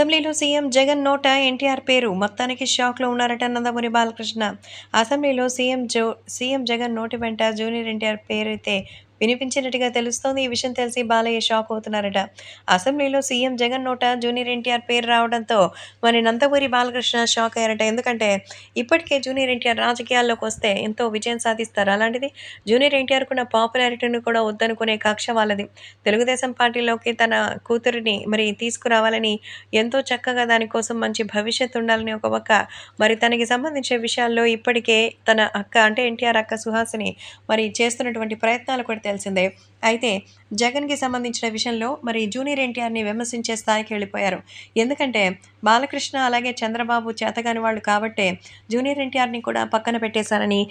అసెంబ్లీలో సీఎం జగన్ నోట ఎన్టీఆర్ పేరు మొత్తానికి షాక్లో ఉన్నారట నందమూరి బాలకృష్ణ. అసెంబ్లీలో సీఎం జో సీఎం జగన్ నోటి వెంట జూనియర్ ఎన్టీఆర్ పేరైతే వినిపించినట్టుగా తెలుస్తోంది. ఈ విషయం తెలిసి బాలయ్య షాక్ అవుతున్నారట. అసెంబ్లీలో సీఎం జగన్ నోట జూనియర్ ఎన్టీఆర్ పేరు రావడంతో మరి నందమూరి బాలకృష్ణ షాక్ అయ్యారట. ఎందుకంటే ఇప్పటికే జూనియర్ ఎన్టీఆర్ రాజకీయాల్లోకి వస్తే ఎంతో విజయం సాధిస్తారు. అలాంటిది జూనియర్ ఎన్టీఆర్కున్న పాపులారిటీని కూడా వద్దనుకునే కక్ష వాళ్ళది. తెలుగుదేశం పార్టీలోకి తన కూతురిని మరి తీసుకురావాలని ఎంతో చక్కగా దానికోసం మంచి భవిష్యత్తు ఉండాలని ఒక పక్క మరి తనకి సంబంధించిన విషయాల్లో ఇప్పటికే తన అక్క అంటే ఎన్టీఆర్ అక్క సుహాసిని మరి చేస్తున్నటువంటి ప్రయత్నాలు కూడా తెలిసిందే. అయితే జగన్కి సంబంధించిన విషయంలో మరి జూనియర్ ఎన్టీఆర్ని విమర్శించే స్థాయికి వెళ్ళిపోయారు. ఎందుకంటే బాలకృష్ణ అలాగే చంద్రబాబు చేతగాని వాళ్ళు కాబట్టే జూనియర్ ఎన్టీఆర్ని కూడా పక్కన పెట్టేశారని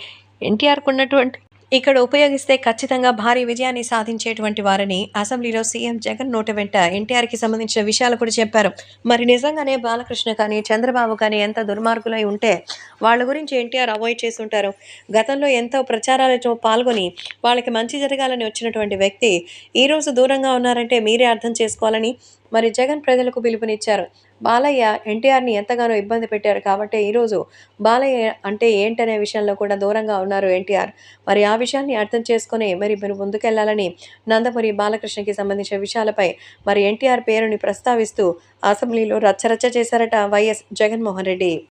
ఎన్టీఆర్కు ఉన్నటువంటి ఇక్కడ ఉపయోగిస్తే ఖచ్చితంగా భారీ విజయాన్ని సాధించేటువంటి వారని అసెంబ్లీలో సీఎం జగన్ నోట వెంట ఎన్టీఆర్కి సంబంధించిన విషయాలు కూడా చెప్పారు. మరి నిజంగానే బాలకృష్ణ కానీ చంద్రబాబు కానీ ఎంత దుర్మార్గులై ఉంటే వాళ్ళ గురించి ఎన్టీఆర్ అవాయిడ్ చేస్తుంటారు. గతంలో ఎంతో ప్రచారాలతో పాల్గొని వాళ్ళకి మంచి జరగాలని వచ్చినటువంటి వ్యక్తి ఈరోజు దూరంగా ఉన్నారంటే మీరే అర్థం చేసుకోవాలని మరి జగన్ ప్రజలకు పిలుపునిచ్చారు. బాలయ్య ఎన్టీఆర్ని ఎంతగానో ఇబ్బంది పెట్టారు కాబట్టి ఈరోజు బాలయ్య అంటే ఏంటనే విషయంలో కూడా దూరంగా ఉన్నారు ఎన్టీఆర్. మరి ఆ విషయాన్ని అర్థం చేసుకుని మరి మీరు ముందుకెళ్ళాలని నందమూరి బాలకృష్ణకి సంబంధించిన విషయాలపై మరి ఎన్టీఆర్ పేరుని ప్రస్తావిస్తూ అసెంబ్లీలో రచ్చరచ్చ చేశారట వైఎస్ జగన్మోహన్ రెడ్డి.